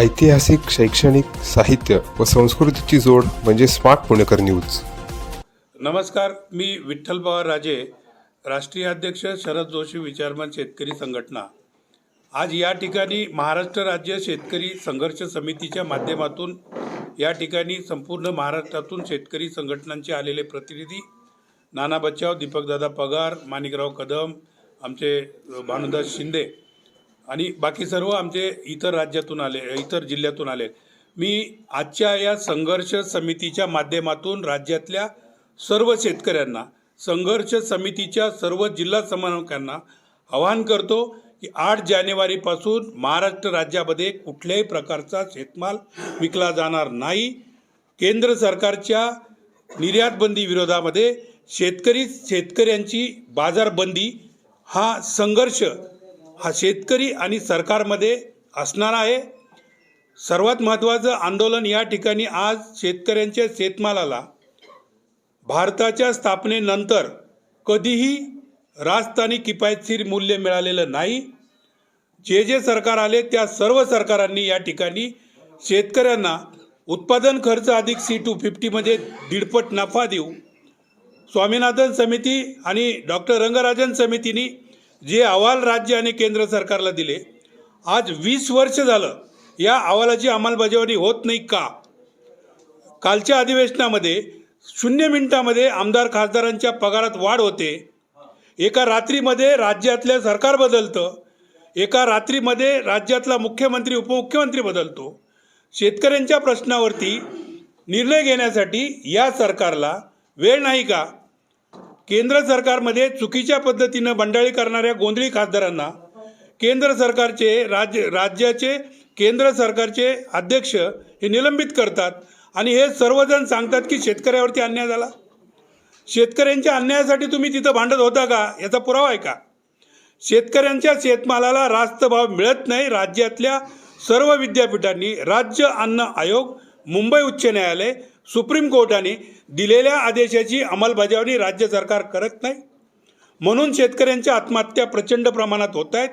ऐतिहासिक शैक्षणिक साहित्य व संस्कृतीची जोड म्हणजे स्मार्ट पुणेकर न्यूज. नमस्कार मी विठ्ठल पवार राजे राष्ट्रीय अध्यक्ष शरद जोशी विचारमान शेतकरी संघटना. आज या ठिकाणी महाराष्ट्र राज्य शेतकरी संघर्ष समितीच्या माध्यमातून या ठिकाणी संपूर्ण महाराष्ट्रातून शेतकरी संघटनांचे आलेले प्रतिनिधी नाना बच्चाव दीपकदादा पगार माणिकराव कदम आमचे भानुदास शिंदे आणि बाकी सर्व आमचे इतर राज्यातून आले इतर जिल्ह्यातून आले. मी आजच्या या संघर्ष समितीच्या माध्यमातून राज्यातल्या सर्व शेतकऱ्यांना संघर्ष समितीच्या सर्व जिल्हा समन्वयकांना आवाहन करतो की आठ जानेवारीपासून महाराष्ट्र राज्यामध्ये कुठल्याही प्रकारचा शेतमाल विकला जाणार नाही. केंद्र सरकारच्या निर्यातबंदी विरोधामध्ये शेतकरी शेतकऱ्यांची बाजारबंदी हा संघर्ष हा शेतकरी आणि सरकारमध्ये असणार आहे. सर्वात महत्त्वाचं आंदोलन या ठिकाणी आज शेतकऱ्यांच्या शेतमालाला भारताच्या स्थापनेनंतर कधीही रास्त आणि किफायतशीर मूल्य मिळालेलं नाही. जे जे सरकार आले त्या सर्व सरकारांनी या ठिकाणी शेतकऱ्यांना उत्पादन खर्च अधिक सी टू फिफ्टीमध्ये दीडपट नफा देऊ स्वामीनाथन समिती आणि डॉक्टर रंगराजन समितीने जे अहवाल राज्य आणि केंद्र सरकारला दिले आज वीस वर्ष झालं या अहवालाची अंमलबजावणी होत नाही का? कालच्या अधिवेशनामध्ये शून्य मिनिटामध्ये आमदार खासदारांच्या पगारात वाढ होते. एका रात्रीमध्ये राज्यातलं सरकार बदलतं. एका रात्रीमध्ये राज्यातला मुख्यमंत्री उपमुख्यमंत्री बदलतो. शेतकऱ्यांच्या प्रश्नावरती निर्णय घेण्यासाठी या सरकारला वेळ नाही का? केंद्र सरकारमध्ये चुकीच्या पद्धतीनं बंडाळी करणाऱ्या गोंधळी खासदारांना केंद्र सरकारचे राज्य राज्याचे केंद्र सरकारचे अध्यक्ष हे निलंबित करतात आणि हे सर्वजण सांगतात की शेतकऱ्यावरती अन्याय झाला. शेतकऱ्यांच्या अन्यायासाठी तुम्ही तिथं भांडत होता का याचा पुरावा आहे का? शेतकऱ्यांच्या शेतमालाला रास्त भाव मिळत नाही. राज्यातल्या सर्व विद्यापीठांनी राज्य अन्न आयोग मुंबई उच्च न्यायालय सुप्रीम कोर्टाने दिलेल्या आदेशाची अंमलबजावणी राज्य सरकार करत नाही. म्हणून शेतकऱ्यांच्या आत्महत्या प्रचंड प्रमाणात होत आहेत.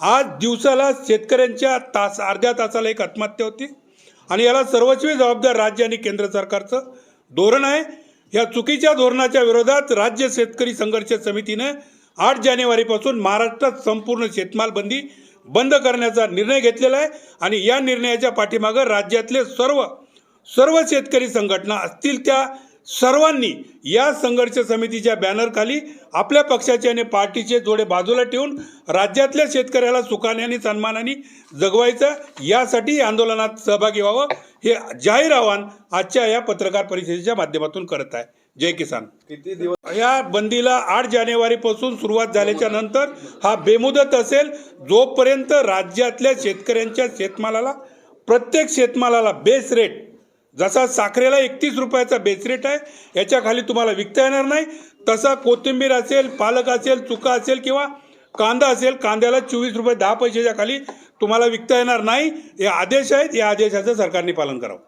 आज दिवसाला शेतकऱ्यांच्या तास अर्ध्या तासाला एक आत्महत्या होती. आणि याला सर्वस्वी जबाबदार राज्य आणि केंद्र सरकारचं धोरण आहे. या चुकीच्या धोरणाच्या विरोधात राज्य शेतकरी संघर्ष समितीने आठ जानेवारीपासून महाराष्ट्रात संपूर्ण शेतमाल बंदी बंद करण्याचा निर्णय घेतलेला आहे. आणि या निर्णयाच्या पाठीमागं राज्यातले सर्व सर्व शेतकरी संघटना असतील त्या सर्वांनी या संघर्ष समितीच्या बॅनरखाली आपल्या पक्षाचे आणि पार्टीचे जोडे बाजूला ठेवून राज्यातल्या शेतकऱ्याला सुखाने आणि सन्मानाने जगवायचं यासाठी आंदोलनात सहभागी व्हावं हे जाहीर आवाहन आजच्या या पत्रकार परिषदेच्या माध्यमातून करत आहे. जय किसान. किती दिवस या बंदीला आठ जानेवारीपासून सुरुवात झाल्याच्यानंतर हा बेमुदत असेल जोपर्यंत राज्यातल्या शेतकऱ्यांच्या शेतमालाला प्रत्येक शेतमालाला बेस रेट जसा साखरेला एकतीस रुपयाचा बेस रेट आहे याच्या खाली तुम्हाला विकता येणार नाही. तसा कोथिंबीर असेल पालक असेल चुका असेल किंवा कांदा असेल कांद्याला चोवीस रुपये दहा पैशाच्या खाली तुम्हाला विकता येणार नाही. हे आदेश आहेत या आदेशाचं सरकारने पालन करावं.